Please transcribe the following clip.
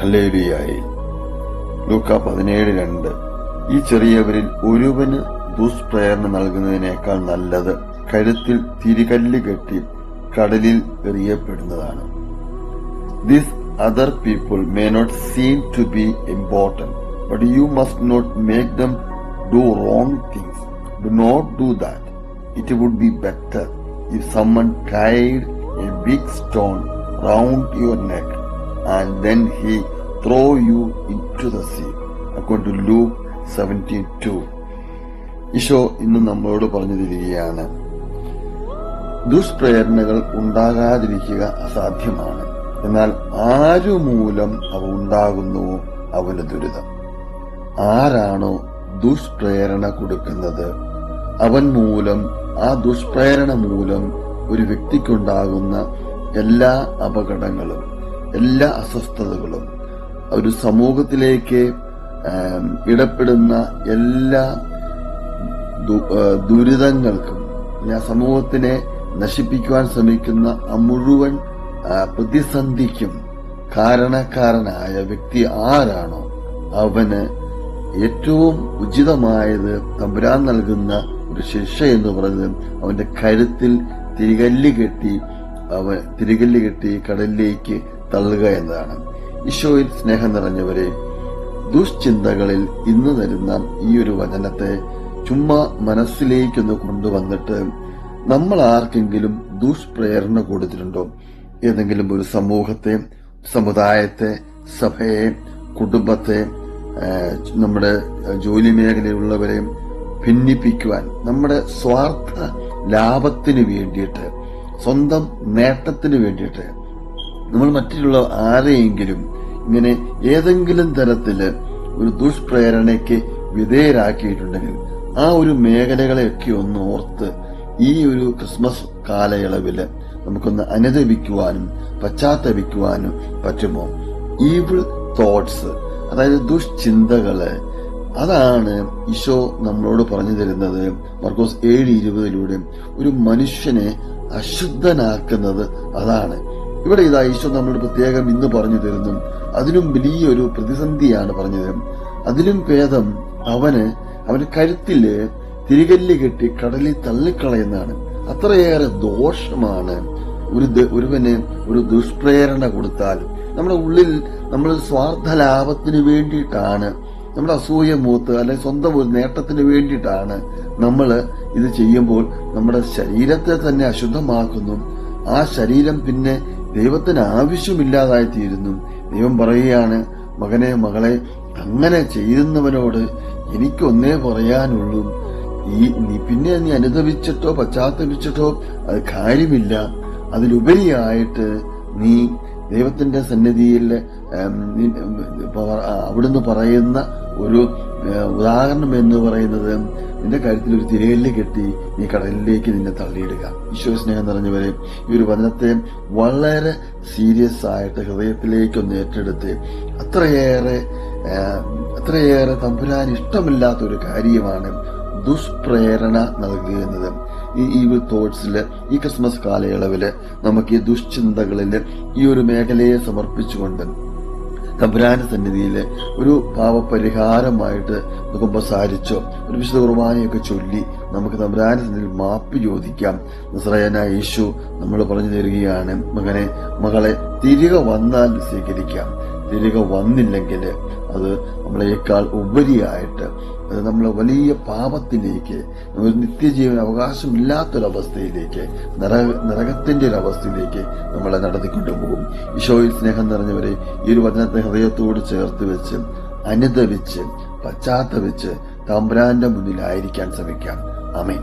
ഹല്ലേലൂയായി ലൂക്ക പതിനേഴ് രണ്ട്. ഈ ചെറിയവരിൽ ഒരുവന് ദുഷ്പ്രേരണ നൽകുന്നതിനേക്കാൾ നല്ലത് കഴുത്തിൽ തിരികല്ല് കെട്ടി കടലിൽ എറിയപ്പെടുന്നതാണ്. This other people may not seem to be important but you must not make them do wrong things do not do that it would be better if someone tied a big stone round your neck and then he throw you into the sea. According to Luke 17:2. Eesho ഇന്ന് നമ്മളോട് പറഞ്ഞു തരികയാണ് ദുഷ്പ്രേരണകൾ ഉണ്ടാകാതിരിക്കുക അസാധ്യമാണ് എന്നാൽ ആരു മൂലം അവ ഉണ്ടാകുന്നുവോ അവന് ദുരിതം ആരാണോ ദുഷ്പ്രേരണ കൊടുക്കുന്നത് അവൻ മൂലം ആ ദുഷ്പ്രേരണ മൂലം ഒരു വ്യക്തിക്കുണ്ടാകുന്ന എല്ലാ അപകടങ്ങളും എല്ലാ അസ്വസ്ഥതകളും ഒരു സമൂഹത്തിലേക്ക് ഇടപെടുന്ന എല്ലാ ദുരിതങ്ങൾക്കും സമൂഹത്തിനെ നശിപ്പിക്കുവാൻ ശ്രമിക്കുന്ന മുഴുവൻ പ്രതിസന്ധിക്കും കാരണക്കാരനായ വ്യക്തി ആരാണോ അവന് ഏറ്റവും ഉചിതമായത് തമ്പുരാൻ നൽകുന്ന ഒരു ശിക്ഷ എന്ന് പറയുന്നത് അവന്റെ കരുത്തിൽ തിരികല്ല് കെട്ടി അവൻ തിരികല്ല് കെട്ടി കടലിലേക്ക് തള്ളുക എന്നതാണ്. ഈശോയിൽ സ്നേഹം നിറഞ്ഞവരെ ദുഷ്ചിന്തകളിൽ ഇന്ന് തരുന്ന ഈ ഒരു വചനത്തെ ചുമ്മാ മനസ്സിലേക്കൊന്ന് കൊണ്ടുവന്നിട്ട് നമ്മൾ ആർക്കെങ്കിലും ദുഷ്പ്രേരണ കൊടുത്തിട്ടുണ്ടോ? ഏതെങ്കിലും ഒരു സമൂഹത്തെ സമുദായത്തെ സഭയെ കുടുംബത്തെ നമ്മുടെ ജോലി മേഖലയിലുള്ളവരെ ഭിന്നിപ്പിക്കുവാൻ നമ്മുടെ സ്വാർത്ഥ ലാഭത്തിന് വേണ്ടിയിട്ട് സ്വന്തം നേട്ടത്തിന് വേണ്ടിയിട്ട് നമ്മൾ മറ്റുള്ള ആരെയെങ്കിലും ഇങ്ങനെ ഏതെങ്കിലും തരത്തിൽ ഒരു ദുഷ്പ്രേരണയ്ക്ക് വിധേയരാക്കിയിട്ടുണ്ടെങ്കിൽ ആ ഒരു മേഖലകളെയൊക്കെ ഒന്ന് ഓർത്ത് ഈ ഒരു ക്രിസ്മസ് കാലയളവിൽ നമുക്കൊന്ന് അനുദപിക്കുവാനും പശ്ചാത്തപിക്കുവാനും പറ്റുമോ? ഈവിൾ തോട്ട്സ് അതായത് ദുഷ്ചിന്തകൾ അതാണ് ഈശോ നമ്മളോട് പറഞ്ഞു തരുന്നത്. മർക്കോസ് ഏഴ് ഇരുപതിലൂടെ ഒരു മനുഷ്യനെ അശുദ്ധനാക്കുന്നത് അതാണ്. ഇവിടെ ഇതാ ഈശോ നമ്മളോട് പ്രത്യേകം ഇന്ന് പറഞ്ഞു തരുന്നു. അതിലും വലിയൊരു പ്രതിസന്ധിയാണ് പറഞ്ഞു തരും. അതിലും ഭേദം അവന് അവന് കരുത്തിൽ തിരികല്ല് കെട്ടി കടലിൽ തള്ളിക്കളയുന്നതാണ്. അത്രയേറെ ദോഷമാണ് ഒരു ഒരുവന് ഒരു ദുഷ്പ്രേരണ കൊടുത്താൽ. നമ്മുടെ ഉള്ളിൽ നമ്മൾ സ്വാർത്ഥ ലാഭത്തിന് വേണ്ടിയിട്ടാണ് നമ്മുടെ അസൂയ മൂത്ത് അല്ലെങ്കിൽ സ്വന്തം ഒരു നേട്ടത്തിന് വേണ്ടിയിട്ടാണ് നമ്മൾ ഇത് ചെയ്യുമ്പോൾ നമ്മുടെ ശരീരത്തെ തന്നെ അശുദ്ധമാക്കുന്നു. ആ ശരീരം പിന്നെ ദൈവത്തിന് ആവശ്യമില്ലാതായി തീരുന്നു ദൈവം പറയുകയാണ് മകനെ മകളെ അങ്ങനെ ചെയ്യുന്നവനോട് എനിക്കൊന്നേ പറയാനുള്ളൂ. ഈ നീ പിന്നെ നീ അനുദവിച്ചിട്ടോ പശ്ചാത്തപിച്ചിട്ടോ അത് കാര്യമില്ല. അതിലുപരിയായിട്ട് നീ ദൈവത്തിന്റെ സന്നിധിയിൽ അവിടുന്ന് പറയുന്ന ഒരു ഉദാഹരണം എന്ന് പറയുന്നത് നിന്റെ കാര്യത്തിൽ ഒരു തിരകല്ല് കെട്ടി നീ കടലിലേക്ക് നിന്നെ തള്ളിയിടുക. ഈശോ സ്നേഹം നിറഞ്ഞവരെ ഈ ഒരു വചനത്തെ വളരെ സീരിയസ് ആയിട്ട് ഹൃദയത്തിലേക്ക് ഒന്ന് ഏറ്റെടുത്ത് അത്രയേറെ അത്രയേറെ തമ്പുരാൻ ഇഷ്ടമില്ലാത്ത ഒരു കാര്യമാണ് ദുഷ്പ്രേരണ നൽകുക എന്നത് ഈ ഈവിൾ തോട്ട്സിൽ ഈ ക്രിസ്മസ് കാലയളവിൽ നമുക്ക് ഈ ദുശ്ചിന്തകളിൽ ഈ ഒരു മേഖലയെ സമർപ്പിച്ചുകൊണ്ട് തമ്പുരാന്റെ സന്നിധിയിൽ ഒരു പാപപരിഹാരമായിട്ട് നമുക്ക് സംസാരിച്ചോ ഒരു വിശുദ്ധ കുർബാനയൊക്കെ ചൊല്ലി നമുക്ക് തമ്പുരാന്റെ സന്നിധിയിൽ മാപ്പ് ചോദിക്കാം. നസ്രയന യേശു നമ്മൾ പറഞ്ഞു തരികയാണ് മകനെ മകളെ തിരികെ വന്നാൽ സ്വീകരിക്കാം. തിരികെ വന്നില്ലെങ്കിൽ അത് നമ്മളേക്കാൾ ഉപരിയായിട്ട് അത് നമ്മളെ വലിയ പാപത്തിലേക്ക് ഒരു നിത്യജീവൻ അവകാശമില്ലാത്തൊരവസ്ഥയിലേക്ക് നര നരകത്തിന്റെ ഒരു അവസ്ഥയിലേക്ക് നമ്മളെ നടത്തിക്കൊണ്ടുപോകും. ഈശോയിൽ സ്നേഹം നിറഞ്ഞവരെ ഈ ഒരു വചനത്തെ ഹൃദയത്തോട് ചേർത്ത് വെച്ച് അനുദവിച്ച് പശ്ചാത്തപിച്ച് തമ്പ്രാന്റെ മുന്നിലായിരിക്കാൻ ശ്രമിക്കാം. അമീൻ